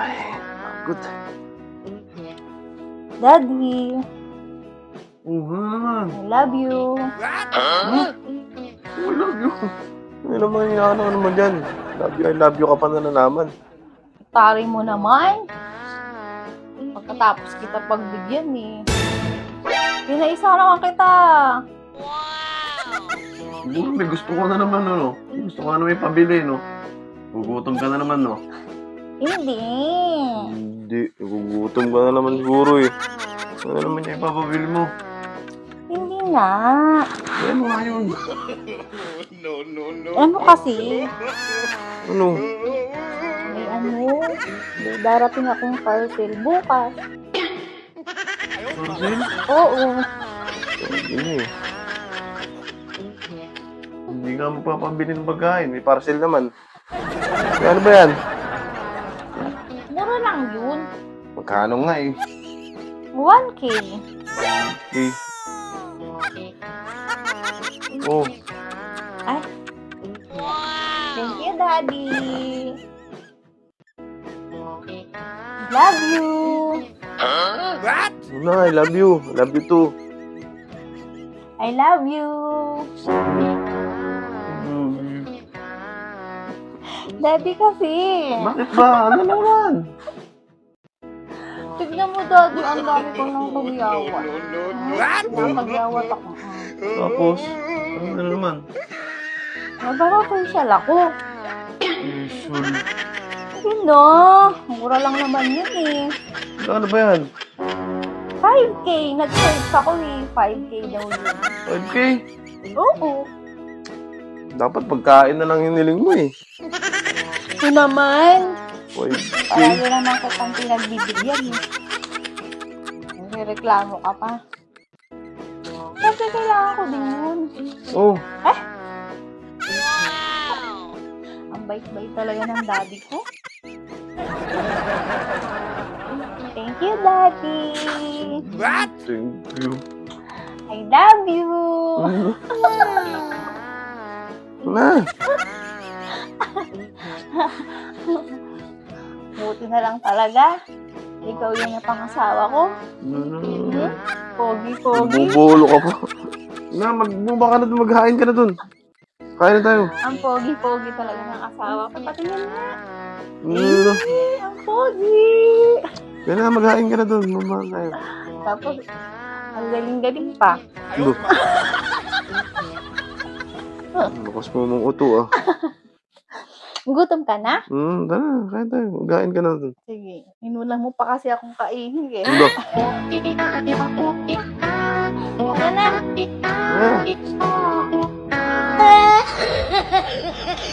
Ay, good. Daddy, naman? I love you. I love you. Ano naman yung ano, ano naman dyan? Love you, I love you ka pa na naman. Tari mo naman. Pagkatapos kita pagbigyan eh. Pinaisa naman kita. Siguro may gusto ko na naman, ano? May Gusto ko na naman pabili, no? Gugutom ka na naman, no? Hindi. Hindi, gugutom ka na naman siguro, eh. Ano naman yung ipapabili mo? Hindi na. Ano nga yun? Ano kasi? Ano? May ano? May darating akong parcel bukas. Parcel? Oo. Hindi eh. Hindi nga magpapabili ng pagkain. May parcel naman. Ano ba yan? Magkano nga eh? 1K. Eh. Oh, Ay. Thank you, Daddy. Love you. ano na, I love you. I love you too. I love you. Mm. Daddy kasi. Bakit ba? Ano naman? Tignan mo, Daddy, ang dami ko ng pagyawat. What? Pagyawat ako. Tapos, ano na naman? Nagpapa-facial ako. Usual. Yun no. Mura lang naman yun eh. Ano ba yan? 5K. Nag-search ako eh. 5K daw yun. 5K? Oo. Dapat pagkain na lang yung niling mo eh. Ito naman. 5K? Parang naman kitang pinagbibigyan eh. Nagreklamo ka pa. Kasi kailangan ko din yun. Oh, Ang bait-bait talaga ng daddy ko. Thank you, Daddy. thank you. I love you. Na, Buti na lang talaga. Ikaw yung napangasawa ko. Mm, Pogi-pogi. Bubolo ka pa. Na, magbumba ka na dun, maghain ka na dun. Kain na tayo. Ang pogi-pogi talaga ng asawa ko. Patingin nga. Ano? Eh, ang pogi. Kaya na, maghain ka na dun. Mama tayo. Tapos, ang galing-galing pa. Ano? Lakas mo mong uto ah. Gutom ka na? Hmm, tara, kaya tayo. Gain ka na dun. Sige, inulang mo pa kasi akong kainin eh. Ano? Ano na? Ah.